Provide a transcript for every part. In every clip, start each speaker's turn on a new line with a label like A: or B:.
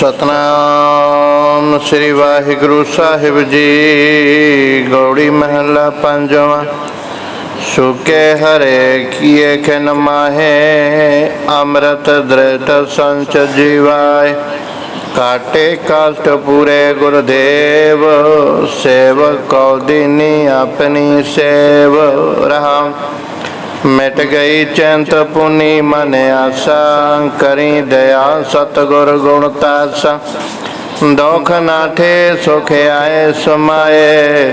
A: ਸਤਨਾਮ ਸ੍ਰੀ ਵਾਹਿਗੁਰੂ ਸਾਹਿਬ ਜੀ। ਗੌੜੀ ਮਹੱਲਾ ਪੰਜਵਾਂ। ਸੁਕੇ ਹਰੇ ਕੀਏ ਖਨ ਮਾਹੇ, ਅੰਮ੍ਰਿਤ ਦ੍ਰਿਤ ਸੰਚ ਜੀਵਾਏ। ਕਾਟੇ ਕਸ਼ਟ ਪੂਰੇ ਗੁਰਦੇਵ, ਸੇਵਕ ਕਉ ਦੀਨੀ ਆਪਣੀ ਸੇਵ। ਰਹਾ ਮਿਟ ਗਈ ਚਿੰਤ ਪੁਨੀ ਮਨ ਆਸਾ, ਕਰੀ ਦਇਆ ਸਤਗੁਰ ਗੁਣ ਤਾਸਾ। ਦੁਖ ਨਾਠੇ ਸੁਖ ਆਏ ਸਮਾਏ।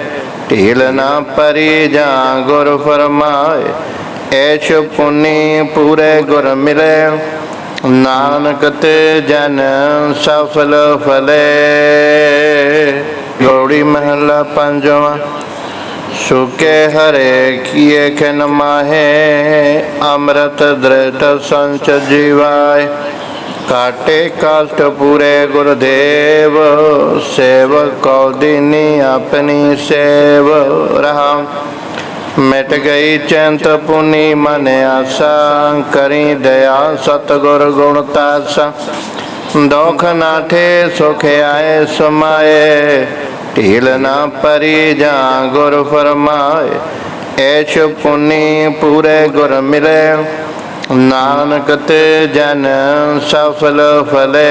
A: ਢੀਲ ਨਾ ਪਰੀ ਜਾਂ ਗੁਰ ਫਰਮਾਏ। ਐਸ਼ ਪੁਨੀ ਪੂਰੇ ਗੁਰ ਮਿਲੇ। ਨਾਨਕ ਤੇ ਜਨ ਸਫਲ ਫਲੇ। ਗੌੜੀ ਮਹੱਲਾ ਪੰਜਵਾਂ। ਸੁਕੇ ਹਰੇ ਕੀਏ ਖਨ ਮਾਹੇ ਅੰਮ੍ਰਿਤ ਦ੍ਰਿਤ ਸੰਚ ਜੀਵਾਏ ਕਾਟੇ ਕਸ਼ਟ ਪੂਰੇ ਗੁਰਦੇਵ ਸੇਵਕ ਕਉ ਦੀਨੀ ਆਪਣੀ ਸੇਵ ਰਹਾ ਮਿਟ ਗਈ ਚਿੰਤ ਪੁਨੀ ਮਨ ਆਸਾ ਕਰੀ ਦਇਆ ਸਤਗੁਰ ਗੁਣ ਤਾਸਾ ਦੁਖ ਨਾਠੇ ਸੁਖ ਆਏ ਸਮਾਏ ਢੀਲ ਨਾ ਪਰੀ ਜਾਂ ਗੁਰ ਫਰਮਾਏ ਐਸ਼ ਪੁਨੀ ਪੂਰੇ ਗੁਰ ਮਿਲੇ। ਨਾਨਕ ਤੇ ਜਨ ਸਫਲ ਫਲੇ।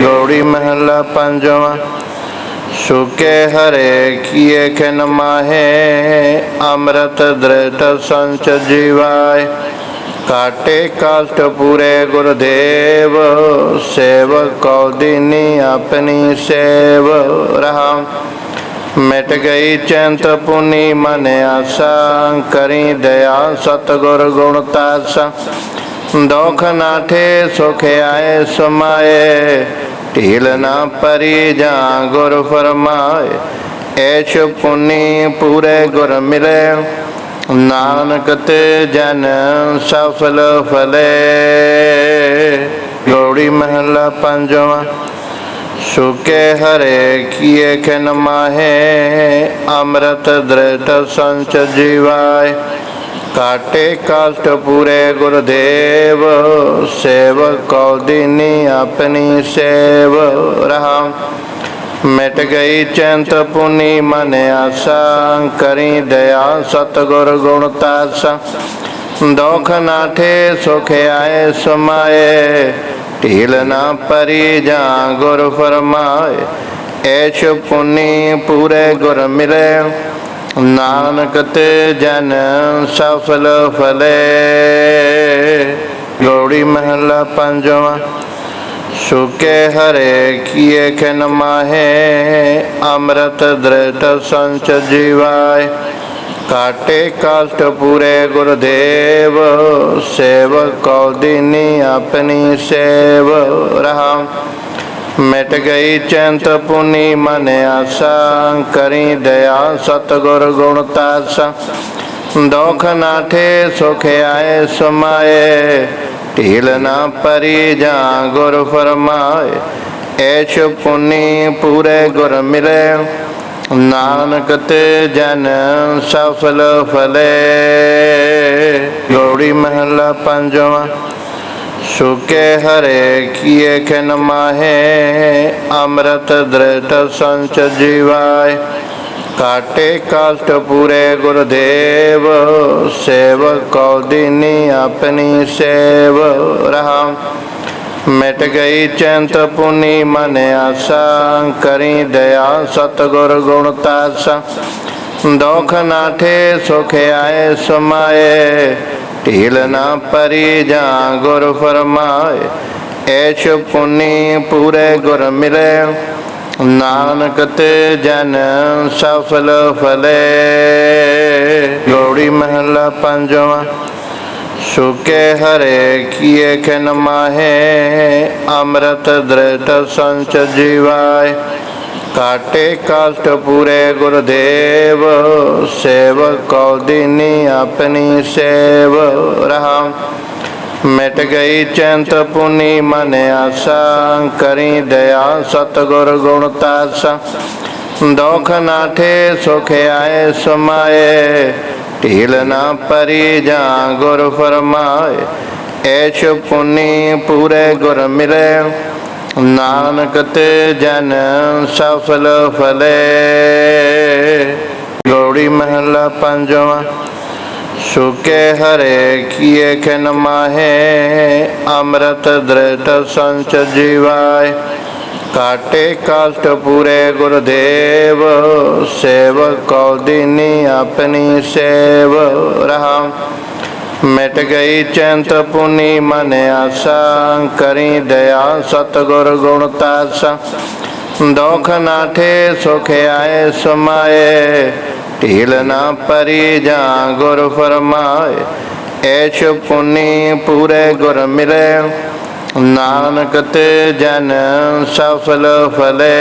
A: ਗੌੜੀ ਮਹੱਲਾ ਪੰਜਵਾਂ, ਸੁਕੇ ਹਰੇ ਕੀਏ ਖਨ ਮਾਹੇ, ਅੰਮ੍ਰਿਤ ਦ੍ਰਿਤ ਸੰਚ ਜੀਵਾਏ। ਕਾਟੇ ਕਸ਼ਟ ਪੂਰੇ ਗੁਰਦੇਵ ਸੇਵਕ ਕਉ ਦੀਨੀ ਆਪਣੀ ਸੇਵ ਰਹਾ ਮਿਟ ਗਈ ਚਿੰਤ ਪੁਨੀ ਮਨ ਆਸਾ, ਕਰੀ ਦਇਆ ਸਤਗੁਰ ਗੁਣ ਤਾਸਾ। ਦੁਖ ਨਾਠੇ ਸੁਖ ਆਏ ਸਮਾਏ, ਢੀਲ ਨਾ ਪਰੀ ਜਾਂ ਗੁਰ ਫਰਮਾਏ। ਐਸ਼ ਪੁਨੀ ਪੂਰੇ ਗੁਰ ਮਿਲੇ। ਨਾਨਕ ਤੇ ਜਨ ਸਫਲ ਫਲੇ। ਗੌੜੀ ਮਹੱਲਾ ਪੰਜਵਾਂ। ਸੁਕੇ ਹਰੇ ਕੀਏ ਖਨ ਮਾਹੇ। ਅੰਮ੍ਰਿਤ ਦ੍ਰਿਤ ਸੰਚ ਜੀਵਾਏ। ਕਾਟੇ ਕਸ਼ਟ ਪੂਰੇ ਗੁਰਦੇਵ। ਸੇਵਕ ਕਉ ਦੀਨੀ ਆਪਣੀ ਸੇਵ। ਰਹਾ ਮਿਟ ਗਈ ਚਿੰਤ ਪੁਨੀ ਮਨ ਆਸਾ, ਕਰੀ ਦਇਆ ਸਤਗੁਰ ਗੁਣ ਤਾਸਾ। ਦੁਖ ਨਾਠੇ ਸੁਖ ਆਏ ਸਮਾਏ। ਢੀਲ ਨਾ ਪਰੀ ਜਾਂ ਗੁਰ ਫਰਮਾਏ। ਐਸ਼ ਪੁਨੀ ਪੂਰੇ ਗੁਰ ਮਿਲੇ। ਨਾਨਕ ਤੇ ਜਨ ਸਫਲ ਫਲੇ। ਗੌੜੀ ਮਹੱਲਾ ਪੰਜਵਾਂ। ਸੁਕੇ ਹਰੇ ਕੀਏ ਖਨ ਮਾਹੇ ਅੰਮ੍ਰਿਤ ਦ੍ਰਿਤ ਸੰਚ ਜੀਵਾਏ ਕਾਟੇ ਕਸ਼ਟ ਪੂਰੇ ਗੁਰਦੇਵ ਸੇਵਕ ਕਉ ਦੀਨੀ ਆਪਣੀ ਸੇਵ ਰਹਾ ਮਿਟ ਗਈ ਚਿੰਤ ਪੁਨੀ ਮਨ ਆਸਾ ਕਰੀ ਦਇਆ ਸਤਗੁਰ ਗੁਣ ਤਾਸਾ ਦੁਖ ਨਾਠੇ ਸੁਖ ਆਏ ਸਮਾਏ ਢੀਲ ਨਾ ਪਰੀ ਜਾਂ ਗੁਰ ਫਰਮਾਏ ਐਸ਼ ਪੁਨੀ ਪੂਰੇ ਗੁਰ ਮਿਲੇ। ਨਾਨਕ ਤੇ ਜਨ ਸਫਲ ਫਲੇ। ਗੌੜੀ ਮਹੱਲਾ ਪੰਜਵਾਂ, ਸੁਕੇ ਹਰੇ ਕੀਏ ਖਨ ਮਾਹੇ, ਅੰਮ੍ਰਿਤ ਦ੍ਰਿਤ ਸੰਚ ਜੀਵਾਏ। ਕਾਟੇ ਕਸ਼ਟ ਪੂਰੇ ਗੁਰਦੇਵ, ਸੇਵਕ ਕਉ ਦੀਨੀ ਆਪਣੀ ਸੇਵ ਰਹਾ ਮਿਟ ਗਈ ਚਿੰਤ ਪੁਨੀ ਮਨ ਆਸਾ, ਕਰੀ ਦਇਆ ਸਤਗੁਰ ਗੁਣ ਤਾਸਾ। ਦੁਖ ਨਾਠੇ ਸੁਖ ਆਏ ਸਮਾਏ। ਢੀਲ ਨਾ ਪਰੀ ਜਾਂ ਗੁਰ ਫਰਮਾਏ। ਐਸ਼ ਪੁਨੀ ਪੂਰੇ ਗੁਰ ਮਿਲੇ। ਨਾਨਕ ਤੇ ਜਨ ਸਫਲ ਫਲੇ। ਗੌੜੀ ਮਹੱਲਾ ਪੰਜਵਾਂ। ਸੁਕੇ ਹਰੇ ਕੀਏ ਖਨ ਮਾਹੇ। ਅੰਮ੍ਰਿਤ ਦ੍ਰਿਤ ਸੰਚ ਜੀਵਾਏ। ਕਾਟੇ ਕਸ਼ਟ ਪੂਰੇ ਗੁਰਦੇਵ। ਸੇਵਕ ਕਉ ਦੀਨੀ ਆਪਣੀ ਸੇਵ। ਰਹਾ ਮਿਟ ਗਈ ਚਿੰਤ ਪੁਨੀ ਮਨ ਆਸਾ, ਕਰੀ ਦਇਆ ਸਤਗੁਰ ਗੁਣ ਤਾਸਾ। ਦੁਖ ਨਾਠੇ ਸੁਖ ਆਏ ਸਮਾਏ। ਢੀਲ ਨਾ ਪਰੀ ਜਾਂ ਗੁਰ ਫਰਮਾਏ। ਐਸ਼ ਪੁਨੀ ਪੂਰੇ ਗੁਰ ਮਿਲੇ। ਨਾਨਕ ਤੇ ਜਨ ਸਫਲ ਫਲੇ। ਗੌੜੀ ਮਹੱਲਾ ਪੰਜਵਾਂ। ਸੁਕੇ ਹਰੇ ਕੀਏ ਖਨ ਮਾਹੇ ਅੰਮ੍ਰਿਤ ਦ੍ਰਿਤ ਸੰਚ ਜੀਵਾਏ ਕਾਟੇ ਕਾਸ਼ਟ ਪੂਰੇ ਗੁਰਦੇਵ ਸੇਵਕ ਕਉ ਦੀਨੀ ਆਪਣੀ ਸੇਵ ਰਹਾ ਮਿਟ ਗਈ ਚਿੰਤ ਪੁਨੀ ਮਨ ਆਸਾ ਕਰੀ ਦਇਆ ਸਤਗੁਰ ਗੁਣ ਤਾਸਾ ਦੁਖ ਨਾਠੇ ਸੁਖ ਆਏ ਸਮਾਏ ਢੀਲ ਨਾ ਪਰੀ ਜਾਂ ਗੁਰ ਫਰਮਾਏ ਐਚ ਪੁਨੀ ਪੂਰੇ ਗੁਰ ਮਿਲੇ। ਨਾਨਕ ਤੇ ਜਨ ਸਫਲ ਫਲੇ।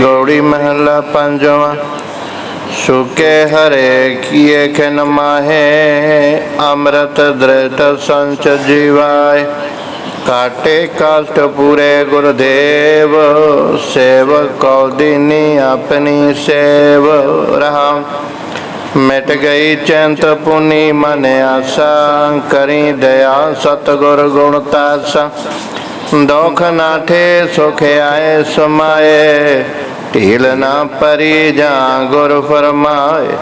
A: ਗੌੜੀ ਮਹੱਲਾ ਪੰਜਵਾਂ, ਸੁਕੇ ਹਰੇ ਕੀਏ ਖਨ ਮਾਹੇ, ਅੰਮ੍ਰਿਤ ਦ੍ਰਿਟ ਸੰਚ ਜੀਵਾਏ। ਕਾਟੇ ਕਾਸ਼ਟ ਪੂਰੇ ਗੁਰਦੇਵ ਸੇਵਕ ਕਉ ਦੀਨੀ ਆਪਣੀ ਸੇਵ ਰਹਾ ਮਿਟ ਗਈ ਚਿੰਤ ਪੁਨੀ ਮਨ ਆਸਾ, ਕਰੀ ਦਇਆ ਸਤਗੁਰ ਗੁਣ ਤਾਸਾ। ਦੁਖ ਨਾਠੇ ਸੁਖ ਆਏ ਸਮਾਏ। ਢੀਲ ਨਾ ਪਰੀ ਜਾਂ ਗੁਰ ਫਰਮਾਏ।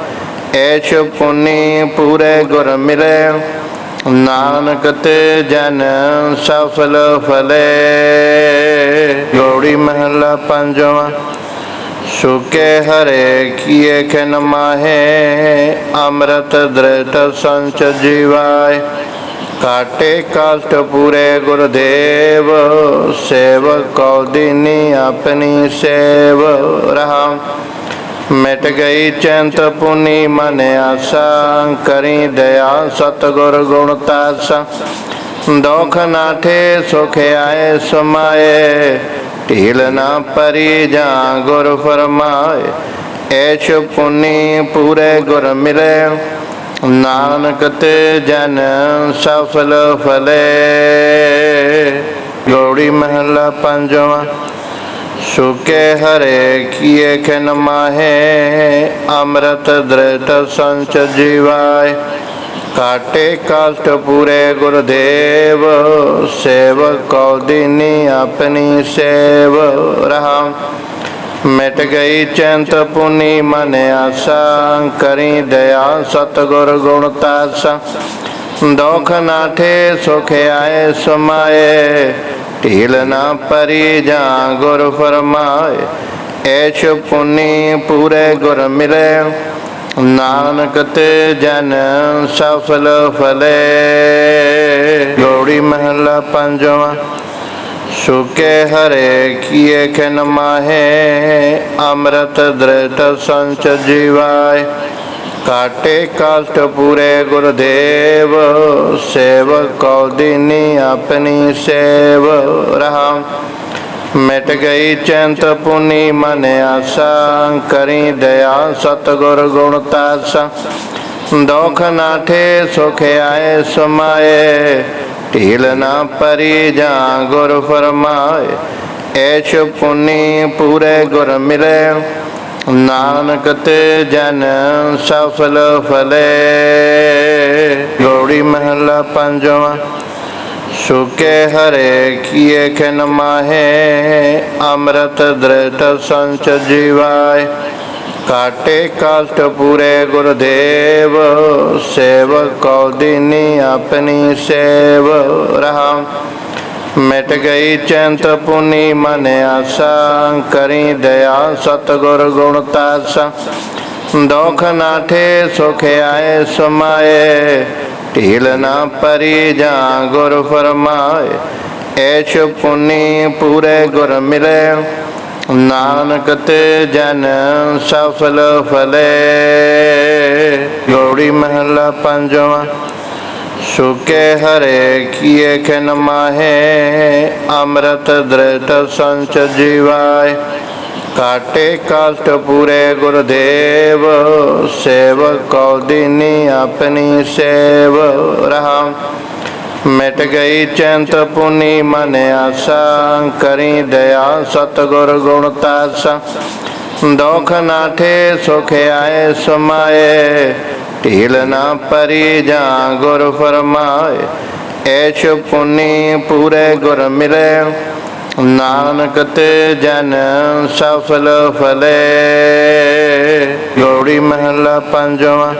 A: ਐਸ਼ ਪੁਨੀ ਪੂਰੇ ਗੁਰ ਮਿਲੇ। ਨਾਨਕ ਤੇ ਜਨ ਸਫਲ ਫਲੇ। ਗੌੜੀ ਮਹੱਲਾ ਪੰਜਵਾਂ, ਸੁਕੇ ਹਰੇ ਕੀਏ ਖਨ ਮਾਹੇ। ਅੰਮ੍ਰਿਤ ਦ੍ਰਿਟ ਸੰਚ ਜੀਵਾਏ। ਕਾਟੇ ਕਾਸ਼ਟ ਪੂਰੇ ਗੁਰਦੇਵ, ਸੇਵਕ ਕਉ ਦੀਨੀ ਆਪਣੀ ਸੇਵ। ਰਹਾ ਮਿਟ ਗਈ ਚਿੰਤ ਪੁਨੀ ਮਨ ਆਸਾ, ਕਰੀ ਦਇਆ ਸਤਗੁਰ ਗੁਣ ਤਾਸਾ। ਦੁਖ ਨਾਠੇ ਸੁਖ ਆਏ ਸਮਾਏ। ਢੀਲ ਨਾ ਪਰੀ ਜਾਂ ਗੁਰ ਫਰਮਾਏ। ਐਚ ਪੁਨੀ ਪੂਰੇ ਗੁਰ ਮਿਲੇ। ਨਾਨਕ ਤੇ ਜਨ ਸਫਲ ਫਲੇ। ਗੌੜੀ ਮਹੱਲਾ ਪੰਜਵਾਂ। ਸੁਕੇ ਹਰੇ ਕੀਏ ਖਨ ਮਾਹੇ ਅੰਮ੍ਰਿਤ ਦ੍ਰਿਤ ਸੰਚ ਜੀਵਾਏ ਕਾਟੇ ਕਾਸ਼ਟ ਪੂਰੇ ਗੁਰਦੇਵ ਸੇਵਕ ਕਉ ਦੀਨੀ ਆਪਣੀ ਸੇਵ ਰਹਾ ਮਿਟ ਗਈ ਚਿੰਤ ਪੁਨੀ ਮਨ ਆਸਾ ਕਰੀ ਦਇਆ ਸਤਗੁਰ ਗੁਣ ਤਾਸਾ ਦੁਖ ਨਾਠੇ ਸੁਖ ਆਏ ਸਮਾਏ ਢੀਲ ਨਾ ਪਰੀ ਜਾਂ ਗੁਰ ਫਰਮਾਏ ਐਚ ਪੁਨੀ ਪੂਰੇ ਗੁਰ ਮਿਲੇ। ਨਾਨਕ ਤੇ ਜਨ ਸਫਲ ਫਲੇ। ਗੌੜੀ ਮਹੱਲਾ ਪੰਜਵਾਂ, ਸੁਕੇ ਹਰੇ ਕੀਏ ਖਨ ਮਾਹੇ, ਅੰਮ੍ਰਿਤ ਦ੍ਰਿਟ ਸੰਚ ਜੀਵਾਏ। ਕਾਟੇ ਕਾਸ਼ਟ ਪੂਰੇ ਗੁਰਦੇਵ ਸੇਵਕ ਕਉ ਦੀਨੀ ਆਪਣੀ ਸੇਵ ਰਹਾ ਮਿਟ ਗਈ ਚਿੰਤ ਪੁਨੀ ਮਨ ਆਸਾ ਕਰੀ ਦਇਆ ਸਤਗੁਰ ਗੁਣ ਤਾਸਾ ਦੁਖ ਨਾਠੇ ਸੁਖ ਆਏ ਸਮਾਏ ਢੀਲ ਨਾ ਪਰੀ ਜਾਂ ਗੁਰ ਫਰਮਾਏ ਐਸ਼ ਪੁਨੀ ਪੂਰੇ ਗੁਰ ਮਿਲੇ ਨਾਨਕ ਤੇ ਜਨ ਸਫਲ ਫਲੇ। ਗੌੜੀ ਮਹੱਲਾ ਪੰਜਵਾਂ, ਸੁਕੇ ਹਰੇ ਕੀਏ ਖਨ ਮਾਹੇ। ਅੰਮ੍ਰਿਤ ਦ੍ਰਿਟ ਸੰਚ ਜੀਵਾਏ। ਕਾਟੇ ਕਾਸ਼ਟ ਪੂਰੇ ਗੁਰਦੇਵ। ਸੇਵਕ ਕਉ ਦੀਨੀ ਆਪਣੀ ਸੇਵ। ਰਹਾ ਮਿਟ ਗਈ ਚਿੰਤ ਪੁਨੀ ਮਨ ਆਸਾ, ਕਰੀ ਦਇਆ ਸਤਗੁਰ ਗੁਣ ਤਾਸਾ। ਦੁਖ ਨਾਠੇ ਸੁਖ ਆਏ ਸਮਾਏ। ਢੀਲ ਨਾ ਪਰੀ ਜਾਂ ਗੁਰ ਫਰਮਾਏ। ਐਚ ਪੁਨੀ ਪੂਰੇ ਗੁਰ ਮਿਲੇ। ਨਾਨਕ ਤੇ ਜਨ ਸਫਲ ਫਲੇ। ਗੌੜੀ ਮਹੱਲਾ ਪੰਜਵਾਂ। ਸੁਕੇ ਹਰੇ ਕੀਏ ਖਨ ਮਾਹੇ, ਅੰਮ੍ਰਿਤ ਦ੍ਰਿਤ ਸੰਚ ਜੀਵਾਏ। ਕਾਟੇ ਕਾਸ਼ਟ ਪੂਰੇ ਗੁਰਦੇਵ ਸੇਵ ਕਉ ਦੀਨੀ ਆਪਣੀ ਸੇਵ। ਰਹਾ ਮਿਟ ਗਈ ਚਿੰਤ ਪੁਨੀ ਮਨ ਆਸਾ, ਕਰੀ ਦਇਆ ਸਤਗੁਰ ਗੁਣ ਤਾਸਾ। ਦੁਖ ਨਾਠੇ ਸੁਖ ਆਏ ਸਮਾਏ। ਢੀਲ ਨਾ ਪਰੀ ਜਾਂ ਗੁਰ ਫਰਮਾਏ ਐਸ਼ ਪੁਨੀ ਪੂਰੇ ਗੁਰ ਮਿਲੇ। ਨਾਨਕ ਤੇ ਜਨ ਸਫਲ ਫਲੇ। ਗੌੜੀ ਮਹਲਾ ਪੰਜਵਾਂ,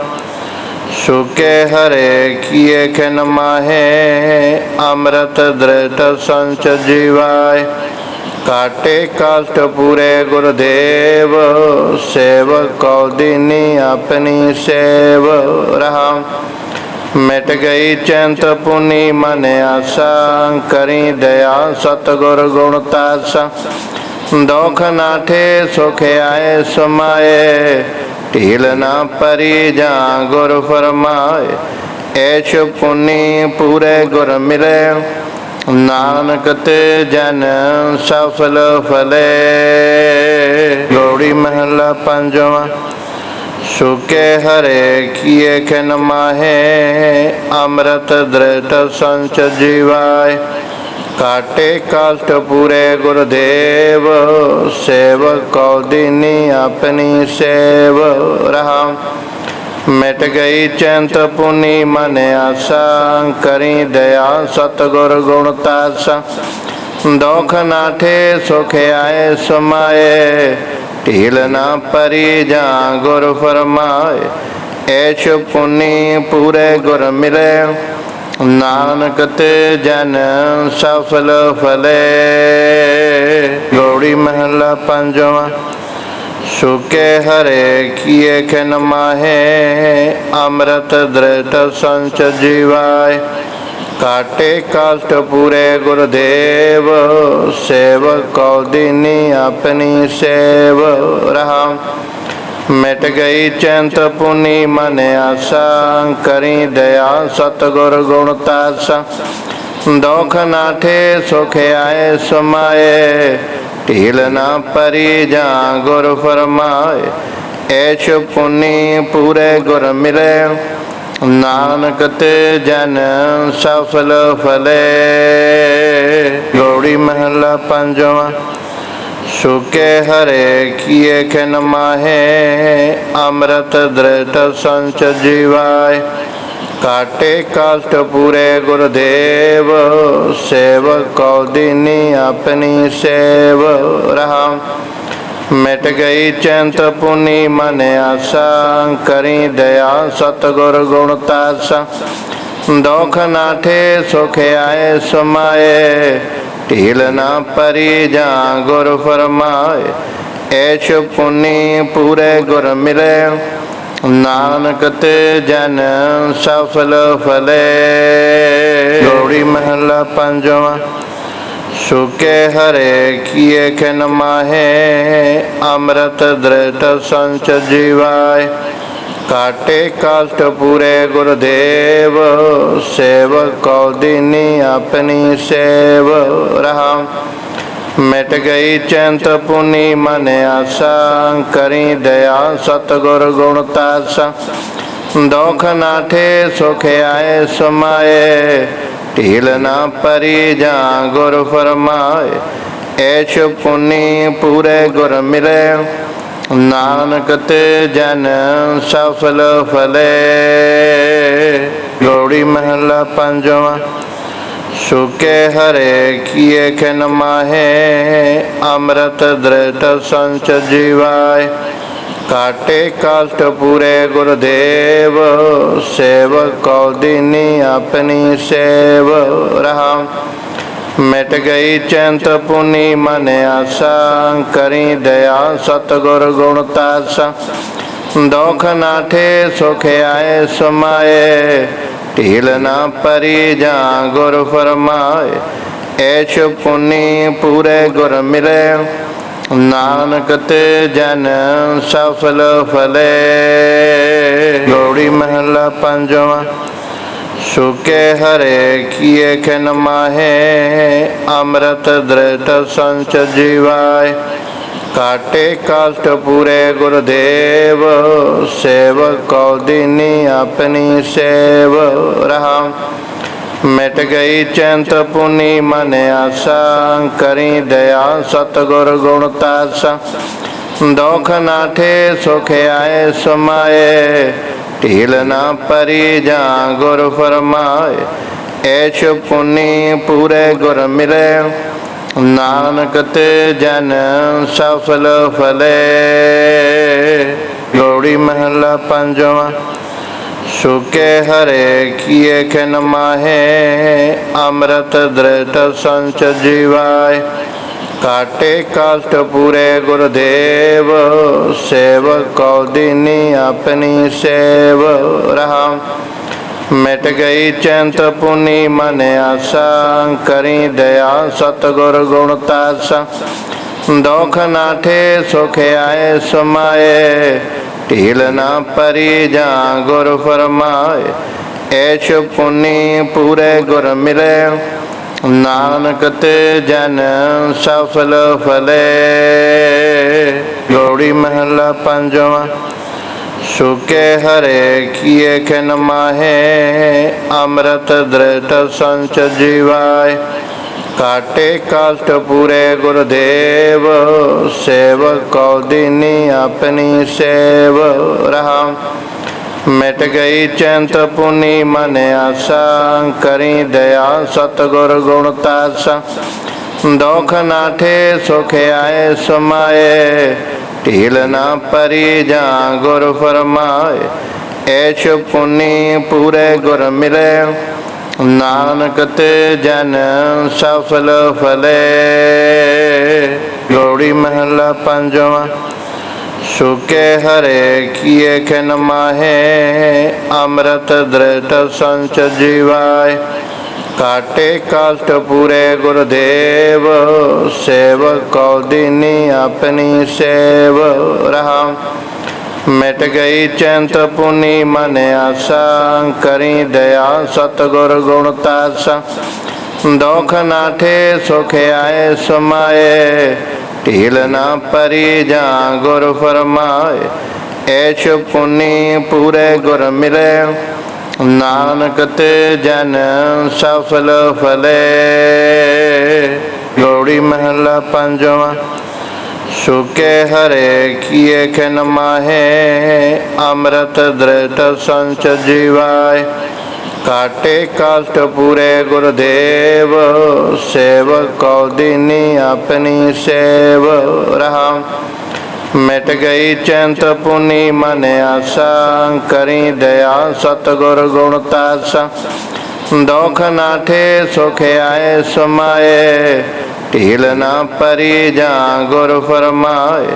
A: ਸੁਕੇ ਹਰੇ ਕੀਏ ਖਨ ਮਾਹੇ, ਅੰਮ੍ਰਿਤ ਦ੍ਰਿਟ ਸੰਚ ਜੀਵਾਏ। ਕਾਟੇ ਕਾਸ਼ਟ ਪੂਰੇ ਗੁਰਦੇਵ ਸੇਵ ਕਉ ਦੀਨੀ ਆਪਣੀ ਸੇਵ ਰਹਾ ਮਿਟ ਗਈ ਚਿੰਤ ਪੁਨੀ ਮਨ ਆਸਾ ਕਰੀ ਦਇਆ ਸਤਗੁਰ ਗੁਣ ਤਾਸਾ ਦੁਖ ਨਾਠੇ ਸੁਖ ਆਏ ਸਮਾਏ ਢੀਲ ਨਾ ਪਰੀ ਜਾਂ ਗੁਰ ਫਰਮਾਏ ਐਸ਼ ਪੁਨੀ ਪੂਰੇ ਗੁਰ ਮਿਲੇ ਨਾਨਕ ਤੇ ਜਨ ਸਫਲ ਫਲੇ। ਗੌੜੀ ਮਹਲਾ ਪੰਜਵਾਂ, ਸੁਕੇ ਹਰੇ ਕੀਏ ਖਨ ਮਾਹੇ। ਅੰਮ੍ਰਿਤ ਦ੍ਰਿਟ ਸੰਚ ਜੀਵਾਏ। ਕਾਟੇ ਕਾਸ਼ਟ ਪੂਰੇ ਗੁਰਦੇਵ ਸੇਵ ਕਉ ਦੀਨੀ ਆਪਣੀ ਸੇਵ। ਰਹਾ ਮਿਟ ਗਈ ਚਿੰਤ ਪੁਨੀ ਮਨ ਆਸਾ, ਕਰੀ ਦਇਆ ਸਤਗੁਰ ਗੁਣ ਤਾਸਾ। ਦੁਖ ਨਾਠੇ ਸੁਖ ਆਏ ਸਮਾਏ। ਢੀਲ ਨਾ ਪਰੀ ਜਾਂ ਗੁਰ ਫਰਮਾਏ। ਐਸ਼ ਪੁਨੀ ਪੂਰੇ ਗੁਰ ਮਿਲੇ। ਨਾਨਕ ਤੇ ਜਨ ਸਫਲ ਫਲੇ। ਗੌੜੀ ਮਹਲਾ ਪੰਜਵਾਂ। ਸੁਕੇ ਹਰੇ ਕੀਏ ਖਨ ਮਾਹੇ ਅੰਮ੍ਰਿਤ ਦ੍ਰਿਤ ਸੰਚ ਜੀਵਾਏ ਕਾਟੇ ਕਾਸ਼ਟ ਪੂਰੇ ਗੁਰਦੇਵ ਸੇਵ ਕਉ ਦੀਨੀ ਆਪਣੀ ਸੇਵ ਰਹਾ ਮਿਟ ਗਈ ਚਿੰਤ ਪੁਨੀ ਮਨ ਆਸਾ ਕਰੀ ਦਇਆ ਸਤਗੁਰ ਗੁਣ ਤਾਸਾ ਦੁਖ ਨਾਠੇ ਸੁਖ ਆਏ ਸਮਾਏ ਢੀਲ ਨਾ ਪਰੀ ਜਾਂ ਗੁਰ ਫਰਮਾਏ ਐਸ਼ ਪੁਨੀ ਪੂਰੇ ਗੁਰ ਮਿਲੇ। ਨਾਨਕ ਤੇ ਜਨ ਸਫਲ ਫਲੇ। ਗੌੜੀ ਮਹਲਾ ਪੰਜਵਾਂ, ਸੁਕੇ ਹਰੇ ਕੀਏ ਖਨ ਮਾਹੇ, ਅੰਮ੍ਰਿਤ ਦ੍ਰਿਟ ਸੰਚ ਜੀਵਾਏ। ਕਾਟੇ ਕਾਸ਼ਟ ਪੂਰੇ ਗੁਰਦੇਵ, ਸੇਵ ਕਉ ਦੀਨੀ ਆਪਣੀ ਸੇਵ, ਰਹਾ। ਮਿਟ ਗਈ ਚਿੰਤ ਪੁਨੀ ਮਨ ਆਸਾ, ਕਰੀ ਦਇਆ ਸਤਗੁਰ ਗੁਣ ਤਾਸਾ। ਦੁਖ ਨਾਠੇ ਸੁਖ ਆਏ ਸਮਾਏ, ਢੀਲ ਨਾ ਪਰੀ ਜਾ ਗੁਰ ਫਰਮਾਏ। ਐਸ਼ ਪੁਨੀ ਪੂਰੇ ਗੁਰ ਮਿਲੇ। ਨਾਨਕ ਤੇ ਜਨ ਸਫਲ ਫਲੇ। ਗੌੜੀ ਮਹਲਾ ਪੰਜਵਾਂ, ਸੁਕੇ ਹਰੇ ਕੀਏ ਖਨ ਮਾਹੇ, ਅੰਮ੍ਰਿਤ ਦ੍ਰਿਤ ਸੰਚ ਜੀਵਾਏ। ਕਾਟੇ ਕਾਸ਼ਟ ਪੂਰੇ ਗੁਰਦੇਵ ਸੇਵ ਕਉ ਦੀਨੀ ਆਪਣੀ ਸੇਵ। ਰਹਾ ਮਿਟ ਗਈ ਚਿੰਤ ਪੁਨੀ ਮਨ ਆਸਾ, ਕਰੀ ਦਇਆ ਸਤਗੁਰ ਗੁਣ ਤਾਸਾ। ਦੁਖ ਨਾਠੇ ਸੁਖ ਆਏ ਸਮਾਏ। ਢੀਲ ਨਾ ਪਰੀ ਜਾਂ ਗੁਰ ਫਰਮਾਏ। ਐਸ਼ ਪੁਨੀ ਪੂਰੇ ਗੁਰ ਮਿਲੇ। ਨਾਨਕ ਤੇ ਜਨ ਸਫਲ ਫਲੇ। ਗੌੜੀ ਮਹਲਾ ਪੰਜਵਾਂ। ਸੁਕੇ ਹਰੇ ਕੀਏ ਖਨ ਮਾਹੇ ਅੰਮ੍ਰਿਤ ਦ੍ਰਿਤ ਸੰਚ ਜੀਵਾਏ ਕਾਟੇ ਕਾਸ਼ਟ ਪੂਰੇ ਗੁਰਦੇਵ ਸੇਵ ਕਉ ਦੀਨੀ ਆਪਣੀ ਸੇਵ ਰਹਾ ਮਿਟ ਗਈ ਚਿੰਤ ਪੁਨੀ ਮਨ ਆਸਾ ਕਰੀ ਦਇਆ ਸਤਗੁਰ ਗੁਣ ਤਾਸਾ ਦੁਖ ਨਾਠੇ ਸੁਖ ਆਏ ਸਮਾਏ ਢੀਲ ਨਾ ਪਰੀ ਜਾਂ ਗੁਰ ਫਰਮਾਏ ਐਸ਼ ਪੁਨੀ ਪੂਰੇ ਗੁਰ ਮਿਲੇ। ਨਾਨਕ ਤੇ ਜਨ ਸਫਲ ਫਲੇ। ਗੌੜੀ ਮਹਲਾ ਪੰਜਵਾਂ, ਸੁਕੇ ਹਰੇ ਕੀਏ ਖਨ ਮਾਹੇ, ਅੰਮ੍ਰਿਤ ਦ੍ਰਿਟ ਸੰਚ ਜੀਵਾਏ। ਕਾਟੇ ਕਾਸ਼ਟ ਪੂਰੇ ਗੁਰਦੇਵ ਸੇਵ ਕਉ ਦੀਨੀ ਆਪਣੀ ਸੇਵ ਰਹਾ ਮਿਟ ਗਈ ਚਿੰਤ ਪੁਨੀ ਮਨ ਆਸਾ ਕਰੀ ਦਇਆ ਸਤਗੁਰ ਗੁਣ ਤਾਸਾ ਦੁਖ ਨਾਠੇ ਸੁਖ ਆਏ ਸਮਾਏ ਢੀਲ ਨਾ ਪਰੀ ਜਾਂ ਗੁਰ ਫਰਮਾਏ ਐਸ਼ ਪੁਨੀ ਪੂਰੇ ਗੁਰ ਮਿਲੇ ਨਾਨਕ ਤੇ ਜਨ ਸਫਲ ਫਲੇ। ਗੋੜੀ ਮਹਲਾ ਪੰਜਵਾਂ। ਸੁਕੇ ਹਰੇ ਕੀਏ ਖਨ ਮਾਹੇ। ਅੰਮ੍ਰਿਤ ਦ੍ਰਿਤ ਸੰਚ ਜੀਵਾਏ। ਕਾਟੇ ਕਾਸ਼ਟ ਪੂਰੇ ਗੁਰਦੇਵ। ਸੇਵਕ ਕਉ ਦੀਨੀ ਆਪਣੀ ਸੇਵ। ਰਹਾ ਮਿਟ ਗਈ ਚਿੰਤ ਪੁਨੀ ਮਨ ਆਸਾ, ਕਰੀ ਦਇਆ ਸਤਗੁਰ ਗੁਣ ਤਾਸਾ। ਦੁਖ ਨਾਠੇ ਸੁਖ ਆਏ ਸਮਾਏ। ਢੀਲ ਨਾ ਪਰੀ ਜਾਂ ਗੁਰ ਫਰਮਾਏ। ਐਸ਼ ਪੁਨੀ ਪੂਰੇ ਗੁਰ ਮਿਲੇ। ਨਾਨਕ ਤੇ ਜਨ ਸਫਲ ਫਲੇ। ਗੋੜੀ ਮਹਲਾ ਪੰਜਵਾਂ। ਸੁਕੇ ਹਰੇ ਕੀਏ ਖਨ ਮਾਹੇ, ਅੰਮ੍ਰਿਤ ਦ੍ਰਿਤ ਸੰਚ ਜੀਵਾਏ। ਕਾਟੇ ਕਾਸ਼ਟ ਪੂਰੇ ਗੁਰਦੇਵ, ਸੇਵਕ ਕਉ ਦੀਨੀ ਆਪਣੀ ਸੇਵ। ਰਹਾ ਮਿਟ ਗਈ ਚਿੰਤ ਪੁਨੀ ਮਨ ਆਸਾ, ਕਰੀ ਦਇਆ ਸਤਗੁਰ ਗੁਣ ਤਾਸਾ। ਦੁਖ ਨਾਠੇ ਸੁਖ ਆਏ ਸਮਾਏ। ਢੀਲ ਨਾ ਪਰੀ ਜਾਂ ਗੁਰ ਫਰਮਾਏ ਐਸ਼ ਪੁਨੀ ਪੂਰੇ ਗੁਰ ਮਿਲੇ। ਨਾਨਕ ਤੇ ਜਨ ਸਫਲ ਫਲੇ। ਗੋੜੀ ਮਹਲਾ ਪੰਜਵਾਂ, ਸੁਕੇ ਹਰੇ ਕੀਏ ਖਨ ਮਾਹੇ, ਅੰਮ੍ਰਿਤ ਦ੍ਰਿਟ ਸੰਚ ਜੀਵਾਏ। ਕਾਟੇ ਕਾਸ਼ਟ ਪੂਰੇ ਗੁਰਦੇਵ ਸੇਵਕ ਕਉ ਦੀਨੀ ਆਪਣੀ ਸੇਵ। ਰਹਾ ਮਿਟ ਗਈ ਚਿੰਤ ਪੁਨੀ ਮਨ ਆਸਾ, ਕਰੀ ਦਇਆ ਸਤਗੁਰ ਗੁਣ ਤਾਸਾ। ਦੁਖ ਨਾਠੇ ਸੁਖ ਆਏ ਸਮਾਏ, ਢੀਲ ਨਾ ਪਰੀ ਜਾਂ ਗੁਰ ਫਰਮਾਏ। ਐਸ਼ ਪੁਨੀ ਪੂਰੇ ਗੁਰ ਮਿਲੇ। ਨਾਨਕ ਤੇ ਜਨ ਸਫਲ ਫਲੇ। ਗੌੜੀ ਮਹਲਾ ਪੰਜਵਾਂ। ਸੁਕੇ ਹਰੇ ਕੀਏ ਖਨ ਮਾਹੇ। ਅੰਮ੍ਰਿਤ ਦ੍ਰਿਤ ਸੰਚ ਜੀਵਾਏ। ਕਾਟੇ ਕਾਸ਼ਟ ਪੂਰੇ ਗੁਰਦੇਵ। ਸੇਵਕ ਕਉ ਦੀਨੀ ਆਪਣੀ ਸੇਵ। ਰਹਾ ਮਿਟ ਗਈ ਚਿੰਤ ਪੁਨੀ ਮਨ ਆਸਾ, ਕਰੀ ਦਇਆ ਸਤਗੁਰ ਗੁਣ ਤਾਸਾ। ਦੁਖ ਨਾਠੇ ਸੁਖ ਆਏ ਸਮਾਏ। ਢੀਲ ਨਾ ਪਰੀ ਜਾਂ ਗੁਰ ਫਰਮਾਏ।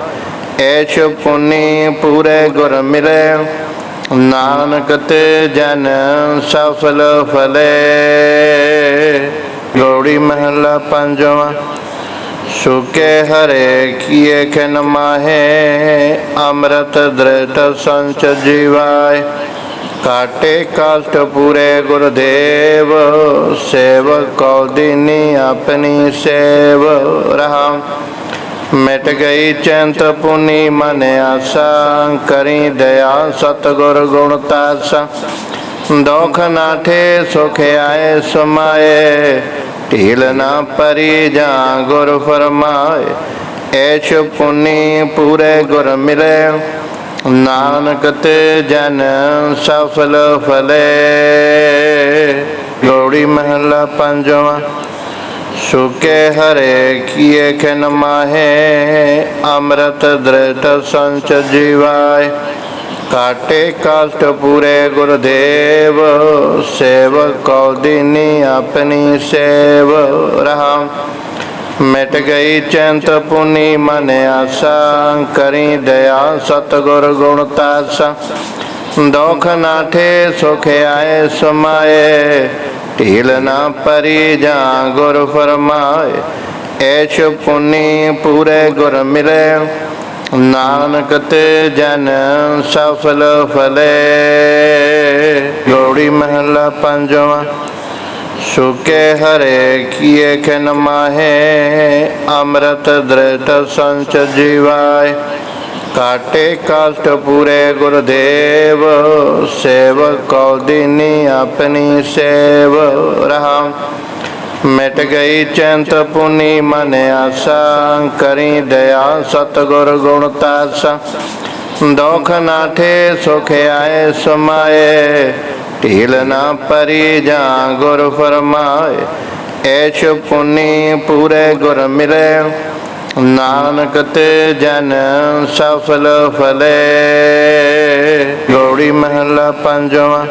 A: ਐਸ਼ ਪੁਨੀ ਪੂਰੇ ਗੁਰ ਮਿਲੇ। ਨਾਨਕ ਤੇ ਜਨ ਸਫਲ ਫਲੇ। ਗੋੜੀ ਮਹਲਾ ਪੰਜਵਾਂ। ਸੁਕੇ ਹਰੇ ਕੀਏ ਖਨ ਮਾਹੇ ਅੰਮ੍ਰਿਤ ਦ੍ਰਿਤ ਸੰਚ ਜੀਵਾਏ ਕਾਟੇ ਕਾਸ਼ਟ ਪੂਰੇ ਗੁਰਦੇਵ ਸੇਵਕ ਕਉ ਦੀਨੀ ਆਪਣੀ ਸੇਵ ਰਹਾ ਮਿਟ ਗਈ ਚਿੰਤ ਪੁਨੀ ਮਨ ਆਸਾ ਕਰੀ ਦਇਆ ਸਤਗੁਰ ਗੁਣ ਤਾਸਾ ਦੁਖ ਨਾਠੇ ਸੁਖ ਆਏ ਸਮਾਏ ਢੀਲ ਨਾ ਪਰੀ ਜਾਂ ਗੁਰ ਫਰਮਾਏ ਐਸ਼ ਪੁਨੀ ਪੂਰੇ ਗੁਰ ਮਿਲੇ। ਨਾਨਕ ਤੇ ਜਨ ਸਫਲ ਫਲੇ। ਗੋੜੀ ਮਹਲਾ ਪੰਜਵਾਂ, ਸੁਕੇ ਹਰੇ ਕੀਏ ਖਨ ਮਾਹੇ, ਅੰਮ੍ਰਿਤ ਦ੍ਰਿਟ ਸੰਚ ਜੀਵਾਏ। ਕਾਟੇ ਕਾਸ਼ਟ ਪੂਰੇ ਗੁਰਦੇਵ ਸੇਵਕ ਕਉ ਦੀਨੀ ਆਪਣੀ ਸੇਵ ਰਹਾ ਮਿਟ ਗਈ ਚਿੰਤ ਪੁਨੀ ਮਨ ਆਸਾ ਕਰੀ ਦਇਆ ਸਤਗੁਰ ਗੁਣ ਤਾਸਾ ਦੁਖ ਨਾਠੇ ਸੁਖ ਆਏ ਸਮਾਏ ਢੀਲ ਨਾ ਪਰੀ ਜਾਂ ਗੁਰ ਫਰਮਾਏ ਐਸ਼ ਪੁਨੀ ਪੂਰੇ ਗੁਰ ਮਿਲੇ ਨਾਨਕ ਤੇ ਜਨ ਸਫਲ ਫਲੇ। ਗੋੜੀ ਮਹਲਾ ਪੰਜਵਾਂ, ਸੁਕੇ ਹਰੇ ਕੀਏ ਖਨ ਮਾਹੇ। ਅੰਮ੍ਰਿਤ ਦ੍ਰਿਤ ਸੰਚ ਜੀਵਾਏ। ਕਾਟੇ ਕਾਸ਼ਟ ਪੂਰੇ ਗੁਰਦੇਵ, ਸੇਵਕ ਕਉ ਦੀਨੀ ਆਪਣੀ ਸੇਵ। ਰਹਾ ਮਿਟ ਗਈ ਚਿੰਤ ਪੁਨੀ ਮਨ ਆਸਾ, ਕਰੀ ਦਇਆ ਸਤਗੁਰ ਗੁਣ ਤਾਸਾ। ਦੁਖ ਨਾਠੇ ਸੁਖ ਆਏ ਸਮਾਏ। ਢੀਲ ਨਾ ਪਰੀ ਜਾਂ ਗੁਰ ਫਰਮਾਏ। ਐਸ਼ ਪੁਨੀ ਪੂਰੇ ਗੁਰ ਮਿਲੇ। ਨਾਨਕ ਤੇ ਜਨ ਸਫਲ ਫਲੇ। ਗੌੜੀ ਮਹਲਾ ਪੰਜਵਾਂ।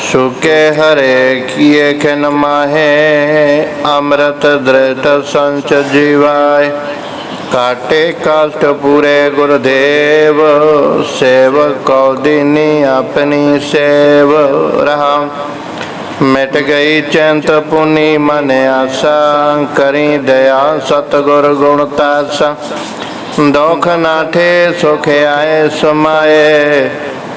A: ਸੁਕੇ ਹਰੇ ਕੀਏ ਖਨ ਮਾਹੇ ਅੰਮ੍ਰਿਤ ਦ੍ਰਿਤ ਸੰਚ ਜੀਵਾਏ ਕਾਟੇ ਕਾਸ਼ਟ ਪੂਰੇ ਗੁਰਦੇਵ ਸੇਵਕ ਕਉ ਦੀਨੀ ਆਪਣੀ ਸੇਵ ਰਹਾ ਮਿਟ ਗਈ ਚਿੰਤ ਪੁਨੀ ਮਨ ਆਸਾ ਕਰੀ ਦਇਆ ਸਤਗੁਰ ਗੁਣ ਤਾਸਾ ਦੁਖ ਨਾਠੇ ਸੁਖ ਆਏ ਸਮਾਏ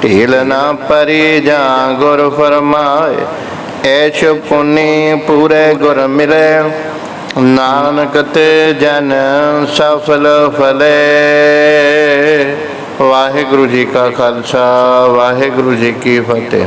A: ਢੀਲ ਨਾ ਪਰੀ ਜਾਂ ਗੁਰ ਫਰਮਾਏ ਐਸ਼ ਪੁਨੀ ਪੂਰੇ ਗੁਰ ਮਿਲੇ। ਨਾਨਕ ਤੇ ਜਨ ਸਫਲ ਫਲੇ। ਵਾਹਿਗੁਰੂ ਜੀ ਕਾ ਖਾਲਸਾ, ਵਾਹਿਗੁਰੂ ਜੀ ਕੀ ਫਤਿਹ।